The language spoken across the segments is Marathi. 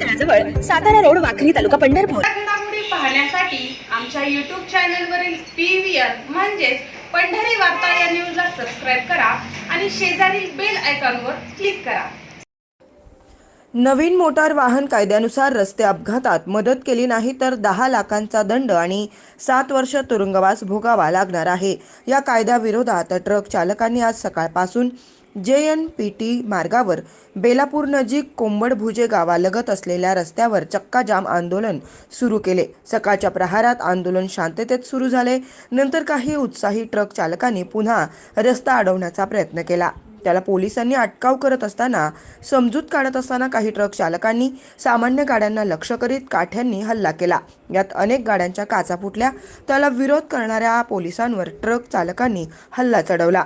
तळाजवळ सातारा रोड वाखरी तालुका पंढरपूर. पाहण्यासाठी आमच्या युट्यूब चॅनलवरील पी व्ही आर म्हणजेच पंढरी वार्ता या न्यूजला सबस्क्राईब करा आणि शेजारील बेल आयकॉनवर क्लिक करा. नवीन मोटार वाहन कायद्यानुसार रस्ते अपघातात मदत केली नाही तर दहा लाखांचा दंड आणि सात वर्ष तुरुंगवास भोगावा लागणार आहे. या कायद्याविरोधात ट्रक चालकांनी आज सकाळपासून जे एन पी टी मार्गावर बेलापूर नजीक कोंबडभुजे गावालगत असलेल्या रस्त्यावर चक्काजाम आंदोलन सुरू केले. सकाळच्या प्रहारात आंदोलन शांततेत सुरू झाले. नंतर काही उत्साही ट्रक चालकांनी पुन्हा रस्ता अडवण्याचा प्रयत्न केला. त्याला पोलिसांनी अटकाव करत असताना समजूत काढत असताना काही ट्रक चालकांनी सामान्य गाड्यांना लक्ष करीत काठ्यांनी हल्ला केला. यात अनेक गाड्यांच्या काचा फुटल्या. त्याला विरोध करणाऱ्या पोलिसांवर ट्रक चालकांनी हल्ला चढवला.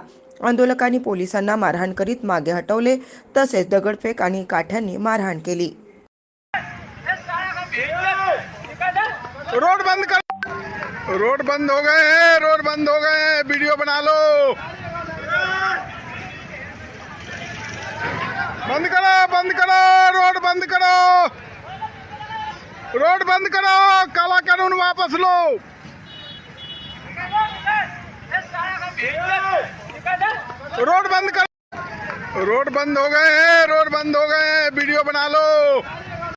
आंदोलकांनी पोलिसांना मारहाण करीत मागे हटवले तसेच दगडफेक आणि काठ्यांनी मारहाण केली. रोड बंद कर. रोड बंद हो गए हैं रोड बंद हो गए हैं वीडियो बना लो। बंद करो बंद करो रोड बंद करो। रोड बंद करो काला कानून वापस लो। रोड बंद करो। रोड बंद हो गए हैं रोड बंद हो गए हैं वीडियो बना लो।